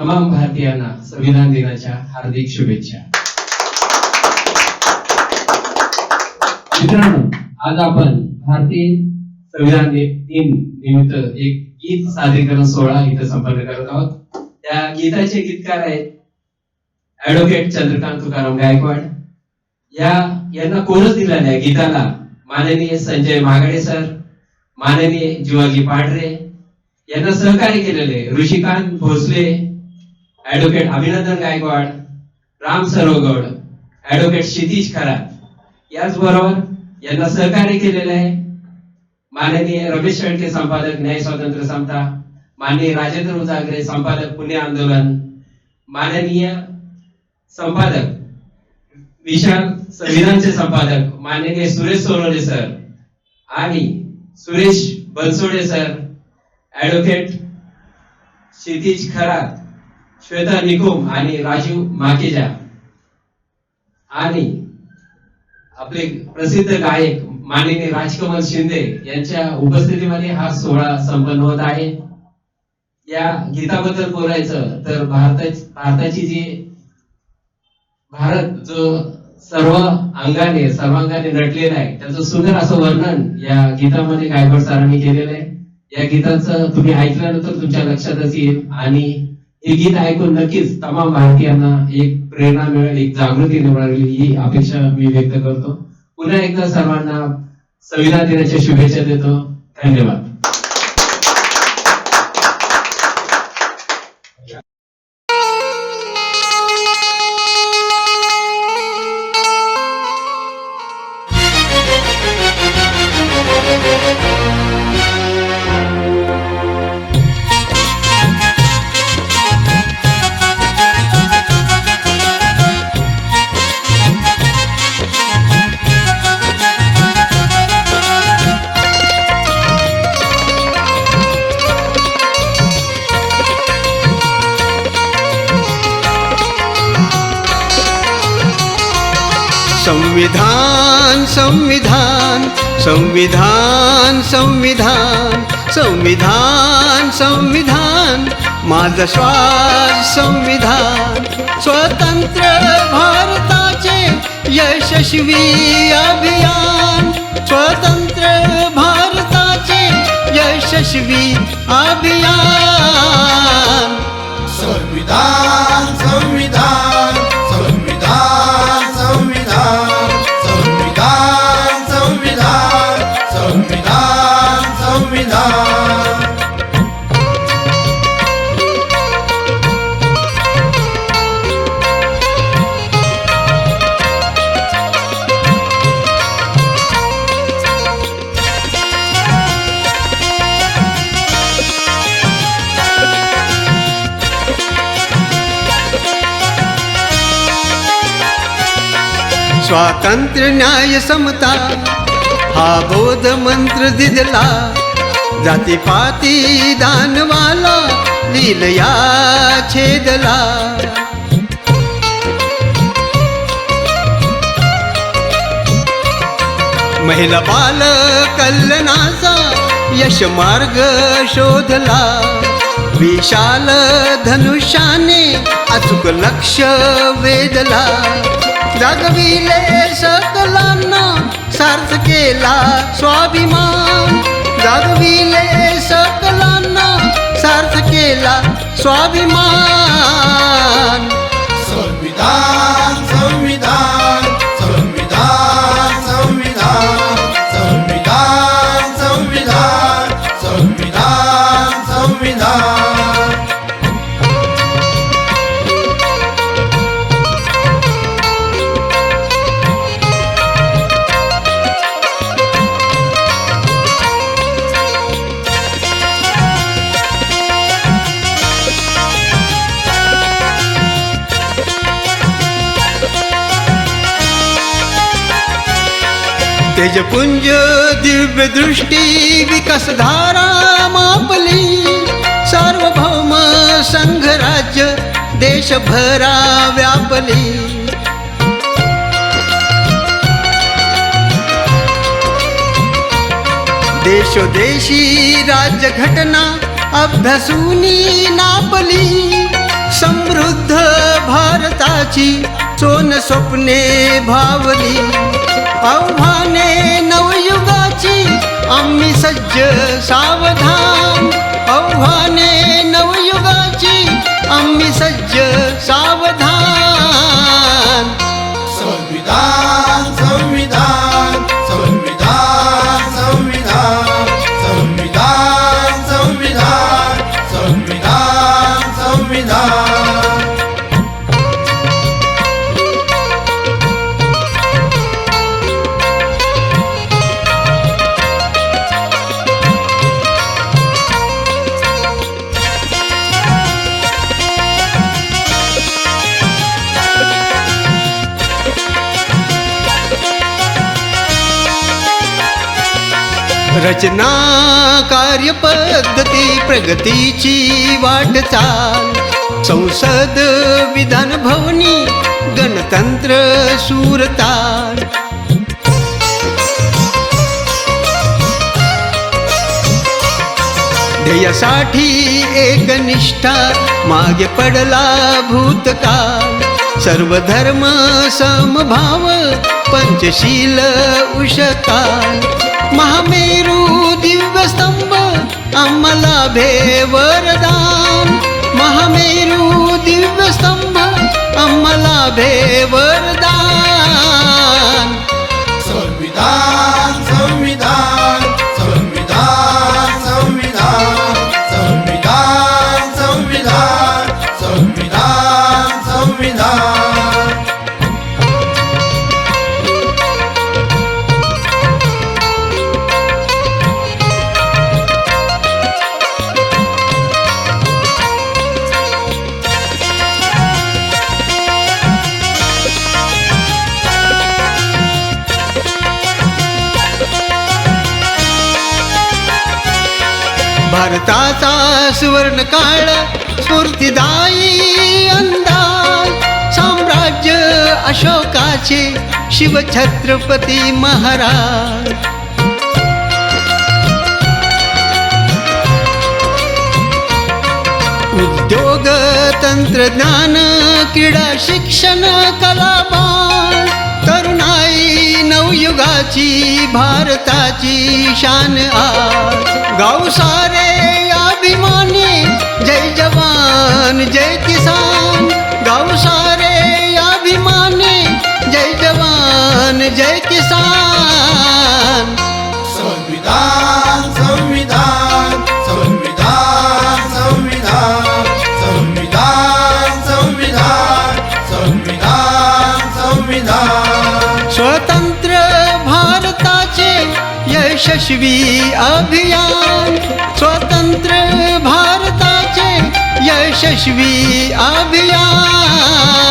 तमाम भारतीयांना संविधान दिनाच्या हार्दिक शुभेच्छा. मित्रांनो आज आपण भारतीय संविधान दिन निमित्त एक गीत सादरीकरण सोहळा इथं संपन्न करत आहोत. त्या गीताचे गीतकार आहेत ऍडव्होकेट चंद्रकांत तुकाराम गायकवाड. या यांना कोरच दिला नाही गीताला. माननीय संजय महागडे सर माननीय जीवाजी पांढरे यांना सहकार्य केलेले ऋषिकांत भोसले ऍडव्होकेट अभिनंदन गायकवाड राम सरोगड ऍडव्होकेट क्षितिज खरात. याचबरोबर यांना सहकार्य केलेले आहे. माननीय रमेश शेळके संपादक न्याय स्वातंत्र्य समता माननीय राजेंद्र उजागरे संपादक पुणे आंदोलन माननीय संपादक विशाल संविधानचे संपादक माननीय सुरेश सोनवणे सर आणि सुरेश बनसोडे सर ऍडव्होकेट क्षितिज खरात. श्वेता निकुम आणि राजीव माकेजा. आणि आपले प्रसिद्ध गायक माननीय राजकमल शिंदे यांच्या उपस्थितीमध्ये हा सोहळा संपन्न होत आहे. या गीताबद्दल बोलायचं तर भारताची भारताची जी भारत जो सर्व अंगाने सर्वांगाने नटलेला आहे त्याचं सुंदर असं वर्णन या गीतामध्ये गायकवाड सरांनी केलेलं आहे. या गीताचं तुम्ही ऐकल्यानंतर तुमच्या लक्षातच येईल. आणि हे गीत ऐकून नक्कीच तमाम भारतीयांना एक प्रेरणा मिळेल एक जागृती मिळेल ही अपेक्षा मी व्यक्त करतो. पुन्हा एकदा सर्वांना संविधान दिनाच्या शुभेच्छा देतो. धन्यवाद. संविधान संविधान संविधान संविधान संविधान संविधान. माझा श्वास संविधान. स्वतंत्र भारताचे यशस्वी अभियान. स्वतंत्र भारताचे यशस्वी स्वातंत्र्य न्याय समता हा बोध मंत्र दिदला जातीपाती दानवाला लीलया छेदला. महिला बाल कल्याणाचा यश मार्ग शोधला. विशाल धनुष्याने अचूक लक्ष वेधला. जगविले सकलांना सार्थ केला स्वाभिमान. जगविले सकलांना सार्थ केला स्वाभिमान. संविधान तेजपुंज दिव्य दृष्टी विकासधारा मापली. सार्वभौम संघराज्य देशभरा व्यापली. देशोदेशी राज्य घटना अभ्यासूनी नापली. समृद्ध भारताची सोन स्वप्ने भावली. आव्हाने नवयुगाची आम्ही सज्ज सावधान. आव्हाने नवयुगाची आम्ही सज्ज सावधान. संविधान संविधान संविधान संविधान संविधान संविधान संविधान संविधान. रचना कार्यपद्धती प्रगतीची वाटचाल संसद विधान भवनी गणतंत्र सूरताल ध्येयासाठी एक निष्ठा मागे पडला भूतकाळ सर्व धर्म समभाव पंचशील उषकाल. महामेरु दिव्यस्तम्भ अमला भे महामेरु दिव्यस्तम्भ अमलाभे वरदान भारताचा सुवर्ण काळ स्फूर्तिदायी अंदाज. साम्राज्य अशोकाचे शिवछत्रपती महाराज. उद्योग तंत्रज्ञान क्रीडा शिक्षण कलाबाण तरुणाई नवयुगाची भारताची शान आज. गाव सारे अभिमानी जय जवान जय किसान. गाव सारे अभिमानी जय जवान जय किसान. यशस्वी अभियान स्वतंत्र भारताचे यशस्वी अभियान.